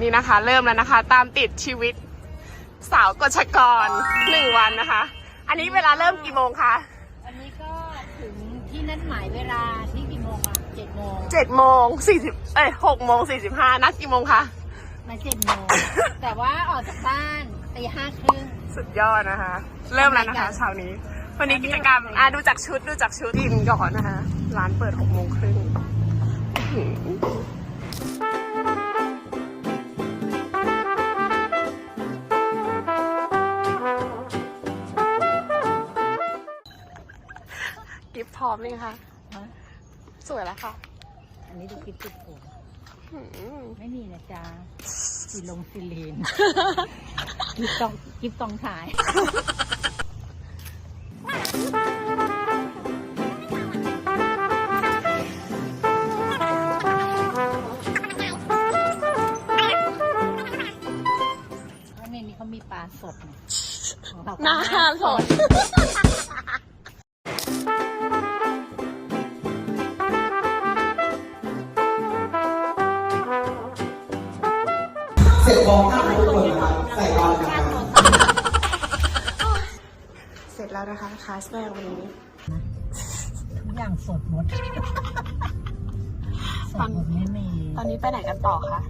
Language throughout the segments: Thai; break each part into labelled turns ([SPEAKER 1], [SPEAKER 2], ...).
[SPEAKER 1] นี่นะคะ เริ่มแล้วนะคะ ตามติดชีวิต สาวกฎชกรหนึ่งวันนะคะ อันนี้เวลาเริ่มกี่โมงคะ
[SPEAKER 2] อันนี้ก็ถึงที่นัดหมายเวลาที่กี่โมงอะเจ็ดโมง
[SPEAKER 1] เจ็ดโมงสี่สิบเอ้ยหกโมงสี่สิบห้านัดกี่โมงคะ
[SPEAKER 2] มาเจ็ดโมง แต่ว่าออกจากบ้านตีห้าครึ่ง
[SPEAKER 1] สุดยอดนะคะ เริ่มแล้วนะคะเช้านี้ วันนี้กิจกรรมอะดูจากชุดดูจากชุดกินก่อนนะคะ ร้านเปิดหกโมงครึ่ง กิฟต์พร้อมเลยงคะ
[SPEAKER 2] ฮะ
[SPEAKER 1] สวยแล้วค่ะ
[SPEAKER 2] อันนี้ดูคลิปติดผม
[SPEAKER 1] อื้อหือ
[SPEAKER 2] ไม่มีนะจ๊ะสีลงซีลีนกิฟต้องกิฟต้องถ่ายเพราะในนี้เขามีปลาสดไงของเราก็
[SPEAKER 1] หน้าสด
[SPEAKER 3] เสร็จพร้อมกันทุกคนนะครับใส่รอนกัน
[SPEAKER 1] เสร็จแล้วนะคะคลาสแรกวันนี้
[SPEAKER 2] ทุกอย่างสดหมดสดหมดไม่มี
[SPEAKER 1] ตอนนี้ไปไหนกันต่อคะ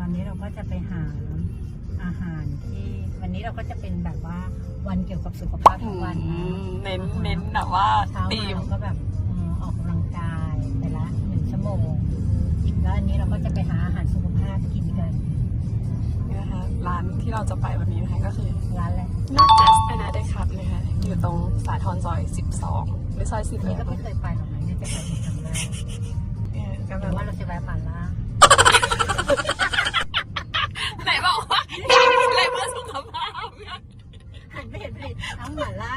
[SPEAKER 2] วันนี้เราก็จะไปหาอาหารที่วันนี้เราก็จะเป็นแบบว่าวันเกี่ยวกับสุขภาพทั้งวันนะ
[SPEAKER 1] เน้นเน้นแบบว่า
[SPEAKER 2] เช้า
[SPEAKER 1] ตี
[SPEAKER 2] มามเราก็แบบเอ่อออกกำลังกายไปละหนึ่งชั่วโมงแล้วอันนี้เราก็จะไปหาอาหารสุขภาพกินกัน
[SPEAKER 1] นะคะร้านที่เราจะไปวันนี้นะคะก็คือ
[SPEAKER 2] ร้านอะไร
[SPEAKER 1] นักแอสแอนนาเดครับนะคะอยู่ตรงสาทรซอย 12 หรือซอย10
[SPEAKER 2] อัน
[SPEAKER 1] เล
[SPEAKER 2] นี้
[SPEAKER 1] ย
[SPEAKER 2] ก็ไม่เคยไปหรอกนะเนี่ยจะไปเป็นครั้งแรก
[SPEAKER 1] ก็แบ
[SPEAKER 2] แต่
[SPEAKER 1] บ
[SPEAKER 2] ว่า
[SPEAKER 1] ว่า
[SPEAKER 2] เราจะแวะหมาล่า
[SPEAKER 1] ไหนบอกว่าอยากกินอะไรเพื่อสุขภาพ
[SPEAKER 2] หันไปเห็นผลิตทั้งหมาล่า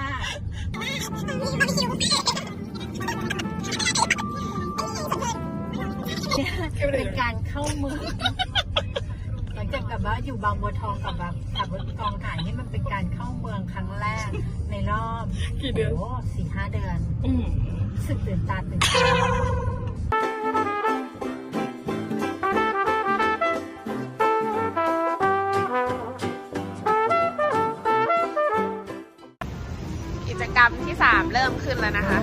[SPEAKER 2] เป็นการเข้าเมืองหลัง จากแบบว่าอยู่บางบัวทองกับแบบขับรถกองถ่ายนี่มันเป็นการเข้าเมืองครั้งแรก ในรอบ
[SPEAKER 1] กี่เดือน
[SPEAKER 2] โอ้สี่ห้าเดือน
[SPEAKER 1] อืม
[SPEAKER 2] รู้สึกตื่นตาตื่นใจ
[SPEAKER 1] กิจกรรมที่ 3 เริ่มขึ้นแล้วนะคะ